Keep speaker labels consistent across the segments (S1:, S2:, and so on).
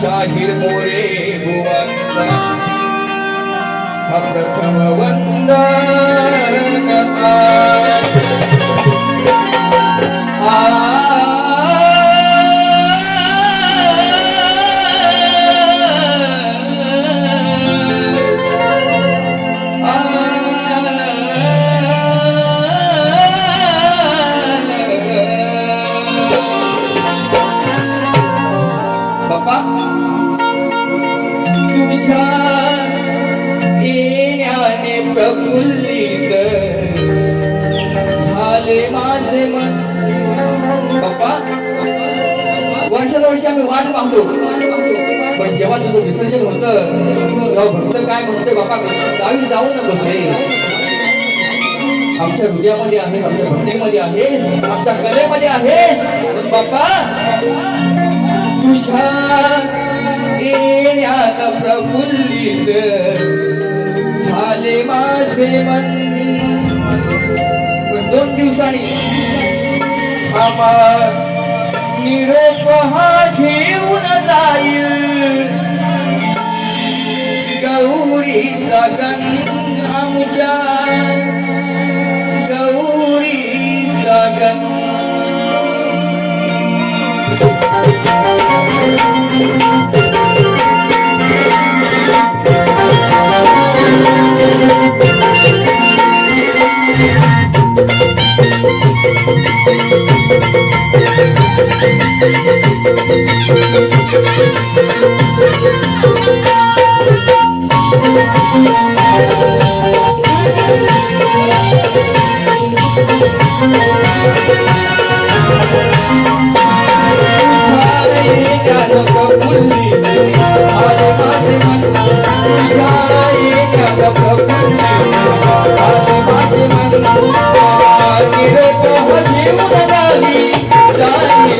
S1: शाहीर मोरे भुवंदा हा प्रथम वंदन आम्ही वाट पाहतो. पण जेव्हा तुझं विसर्जन होत तेव्हा भक्त काय म्हणतोय बापा गावी जाऊ नकोस रे. आमच्या हृदयामध्ये आहेस आमच्या भक्तीमध्ये आहेस आमच्या कलेमध्ये आहेस पण बाप्पा तुझ्या येण्यात प्रफुल्लित झाले माझे मन. दोन दिवसांनी आम्हा निरोप हा akan angjan gauri jagat Thank you.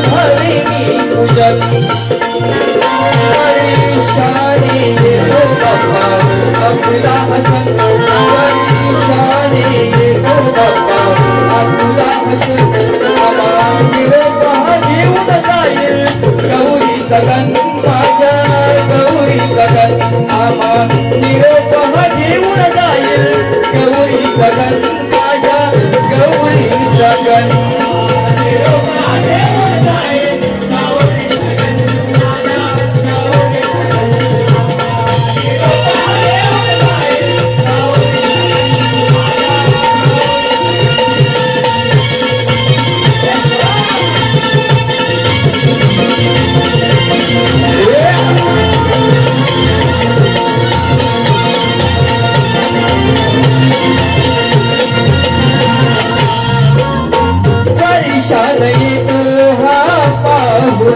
S1: सुख वैभव तुझ्या चरणाला हो बाप्पा अबुला हसन परेशाने हो बाप्पा अबुला हसन आम्हा जाईल गौरी सगन माझ्या गौरी सगन आम्हा. निरोप घेऊन जाईल गौरी सगन माझ्या गौरी सगन die,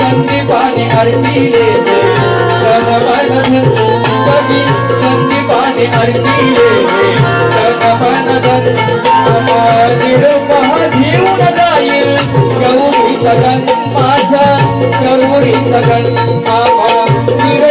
S1: संदीपाने अर्पिले तन कवी संदीपाने अर्पिले घेऊन जाईल गौरी सगन माझ्या गौरी सगन आम्हा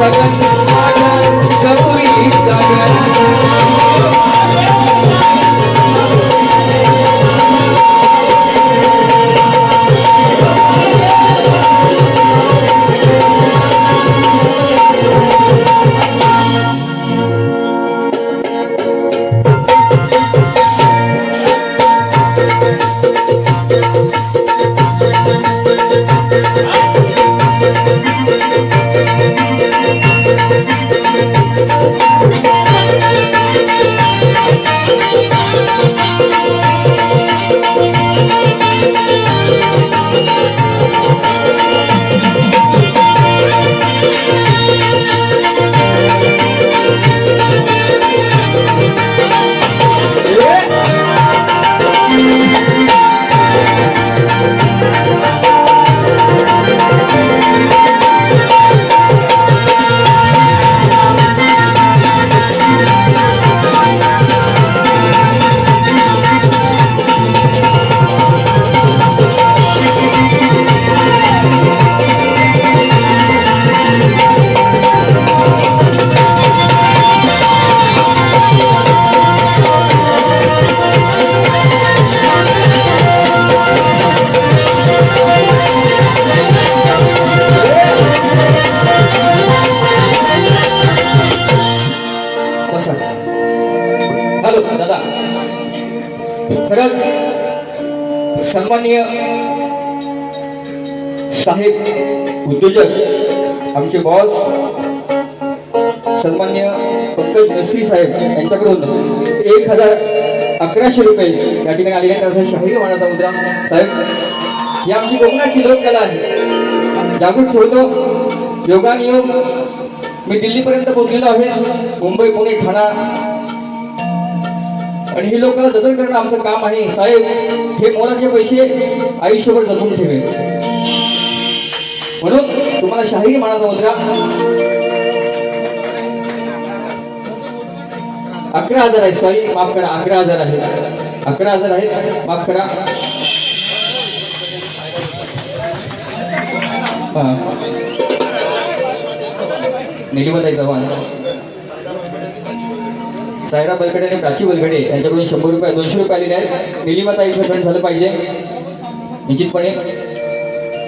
S1: गौरी सन्माननीय साहेब उद्योजक आमचे बॉस सन्मान्य पंकज नसरी साहेब यांच्याकडून एक हजार अकराशे रुपये या ठिकाणी आलेल्या त्याचा शाहीर मानाचा मुद्रा. साहेब ही आमची कोकणाची लोककला आहे. जागृत ठेवतो. योगानियोग. मी दिल्लीपर्यंत पोहोचलेलो आहे. मुंबई पुणे ठाणा आणि हे लोकांना जतन करणं आमचं काम आहे. साहेब हे मोलाचे पैसे आयुष्यभर जपून ठेवे म्हणून तुम्हाला शाहीर म्हणाचा मुद्रा. अकरा हजार आहेत सॉरी माफ करा अकरा हजार आहेत. अकरा हजार आहेत माफ करा. हा. निलिमताई चव्हाण सायरा बलकडे आणि प्राची बलकडे यांच्याकडून शंभर रुपये दोनशे रुपये आलेले आहेत. निलिमाताईचं पेमेंट झालं पाहिजे. निश्चितपणे.